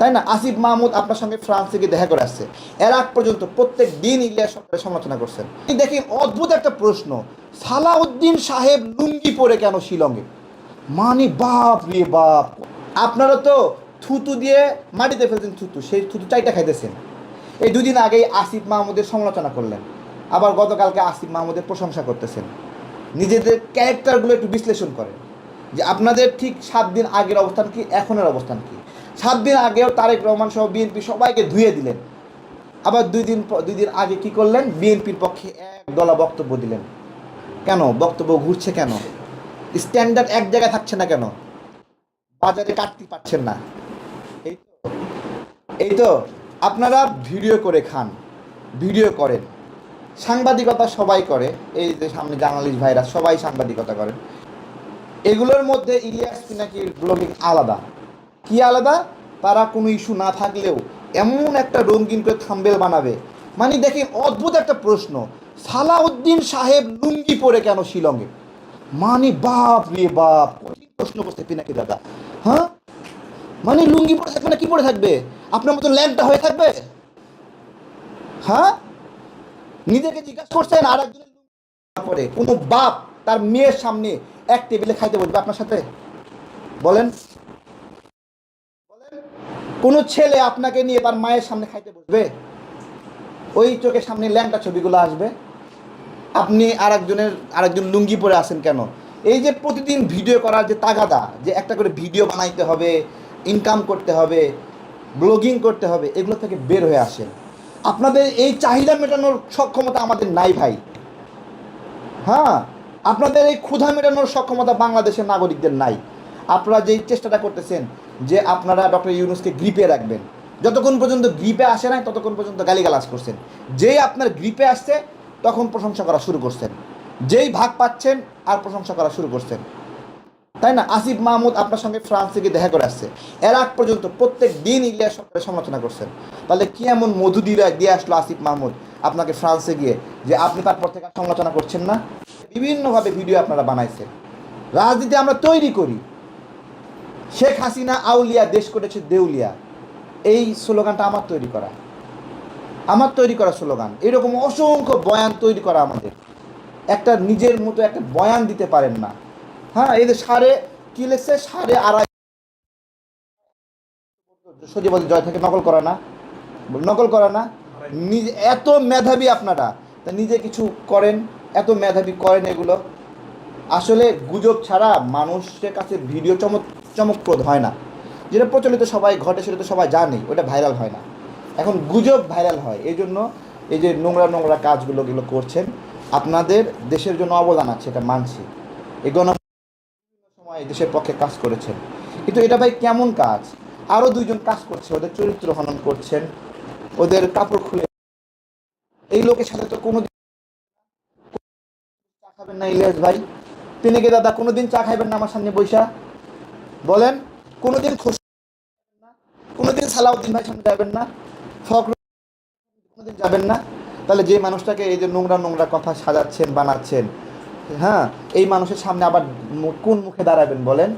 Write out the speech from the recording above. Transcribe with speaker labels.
Speaker 1: তাই না? আসিফ মাহমুদ আপনার সঙ্গে ফ্রান্স থেকে দেখা করে আসছে। এর আগ পর্যন্ত প্রত্যেক দিন ইলিয়াস সরকারের সমালোচনা করছেন। দেখি অদ্ভুত একটা প্রশ্ন। সালাউদ্দিন সাহেব লুঙ্গি পরে কেন শিলংয়ে? মানে বাপ রে বাপ। আপনারা তো থুতু দিয়ে মাটিতে ফেলছেন থুতু, সেই থুতু চাইটা খাইতেছেন। এই দুদিন আগেই আসিফ মাহমুদের সমালোচনা করলেন। আবার গতকালকে আসিফ মাহমুদের প্রশংসা করতেছেন। নিজেদের ক্যারেক্টারগুলো একটু বিশ্লেষণ করেন। যে আপনাদের ঠিক সাত দিন আগের অবস্থান কি, এখনের অবস্থান কি? সাত দিন আগেও তারেক রহমান সহ বিএনপি সবাইকে ধুয়ে দিলেন। আবার দুই দিন দুই দিন আগে কি করলেন? বিএনপির পক্ষে এক দলা বক্তব্য দিলেন। কেন? বক্তব্য ঘুরছে কেন? স্ট্যান্ডার্ড এক জায়গায় থাকছে না কেন? বাজারে কাটতে পারছেন না। এই তো এই তো, আপনারা ভিডিও করে খান, ভিডিও করেন। সাংবাদিকতা সবাই করে, এই যে সামনে জার্নালিস্ট ভাইরা সবাই সাংবাদিকতা করেন। এগুলোর মধ্যে ইলিয়াস পিনাকির ব্লগিং আলাদা? কি আলাদা? তারা কোনো ইস্যু না থাকলেও এমন একটা রঙিন করে থাম্বেল বানাবে। মানে দেখি অদ্ভুত একটা প্রশ্ন। সালাউদ্দিন সাহেব লুঙ্গি পরে কেন শিলংয়ে? মানে বাপ রে বাপ প্রশ্ন করছে পিনাকি দাদা? হ্যাঁ? মানে লুঙ্গি পরে থাকবে না কি পরে থাকবে? আপনার মতো ল্যাংটা হয়ে থাকবে? হ্যাঁ? নিজেকে জিজ্ঞাসা করছেন আর একজনের পরে। কোনো বাপ তার মেয়ের সামনে এক টেবিলে খাইতে বসবে আপনার সাথে? বলেন। কোনো ছেলে আপনাকে নিয়ে তার মায়ের সামনে খাইতে বসবে? ওই চোখের সামনে ল্যাংটা ছবিগুলো আসবে। আপনি আর একজনের আরেকজন লুঙ্গি পরে আসেন কেন? এই যে প্রতিদিন ভিডিও করার যে তাগাদা, যে একটা করে ভিডিও বানাইতে হবে ইনকাম করতে হবে ব্লগিং করতে হবে, এগুলো থেকে বের হয়ে আসেন। আপনাদের এই চাহিদা মেটানোর সক্ষমতা আমাদের নাই ভাই। হ্যাঁ আপনাদের এই ক্ষুধা মেটানোর সক্ষমতা বাংলাদেশের নাগরিকদের নাই। আপনারা যেই চেষ্টাটা করতেছেন যে আপনারা ডক্টর ইউনুসকে গ্রিপে রাখবেন। যতক্ষণ পর্যন্ত গ্রিপে আসে নাই, ততক্ষণ পর্যন্ত গালিগালাজ করছেন। যেই আপনার গ্রিপে আসছে, তখন প্রশংসা করা শুরু করছেন। যেই ভাগ পাচ্ছেন, আর প্রশংসা করা শুরু করছেন। তাই না? আসিফ মাহমুদ আপনার সঙ্গে ফ্রান্স থেকে দেখা করে আসছে। এর আগ পর্যন্ত প্রত্যেক দিন ইলিয়াস সরকারের সমালোচনা করছেন। তাহলে কি এমন মধু দিয়ে দিয়ে আসলো আসিফ মাহমুদ আপনাকে ফ্রান্সে গিয়ে যে আপনি তারপর থেকে সমালোচনা করছেন না? বিভিন্নভাবে ভিডিও আপনারা বানাইছেন। রাজনীতি আমরা তৈরি করি। শেখ হাসিনা আউলিয়া, দেশ করেছে দেউলিয়া। এই স্লোগানটা আমার তৈরি করা। আমার তৈরি করা স্লোগান। এরকম অসংখ্য বয়ান তৈরি করা আমাদের। একটা নিজের মতো একটা বয়ান দিতে পারেন না। হ্যাঁ এই যে সাড়ে, কি লেখছে? সাড়ে আড়াই সজীবতী জয় থেকে নকল করা না। নকল করা না। নিজে, এত মেধাবী আপনারা। তা নিজে কিছু করেন, এত মেধাবী করেন এগুলো। আসলে গুজব ছাড়া মানুষের কাছে ভিডিও চমক চমকপ্রদ হয় না। যেটা প্রচলিত সবাই, ঘটে সেটা তো সবাই জানে, ওটা ভাইরাল হয় না। এখন গুজব ভাইরাল হয়, এই জন্য এই যে নোংরা নোংরা কাজগুলো এগুলো করছেন, আপনাদের দেশের জন্য অবদান আছে, এটা মানছি। এই গণ সময় দেশের পক্ষে কাজ করেছেন। কিন্তু এটা ভাই কেমন কাজ? আরও দুইজন কাজ করছে, ওদের চরিত্র হনন করছেন, ওদের কাপড় খুলে এই লোকের সাথে তো কোনো চা খাবেন না ইলিয়াস ভাই। তিনি দাদা কোনোদিন চা খাইবেন না আমার সামনে বৈশা বলেন, কোনোদিন খুশি না, কোনোদিন সালাউদ্দিন ভাই সামনে যাবেন না ফখর কোনোদিন যাবেন না। তাহলে যে মানুষটাকে এই যে নোংরা নোংরা কথা সাজাচ্ছেন, বানাচ্ছেন হ্যাঁ এই মানুষের সামনে আবার কোন মুখে দাঁড়াবেন বলেন?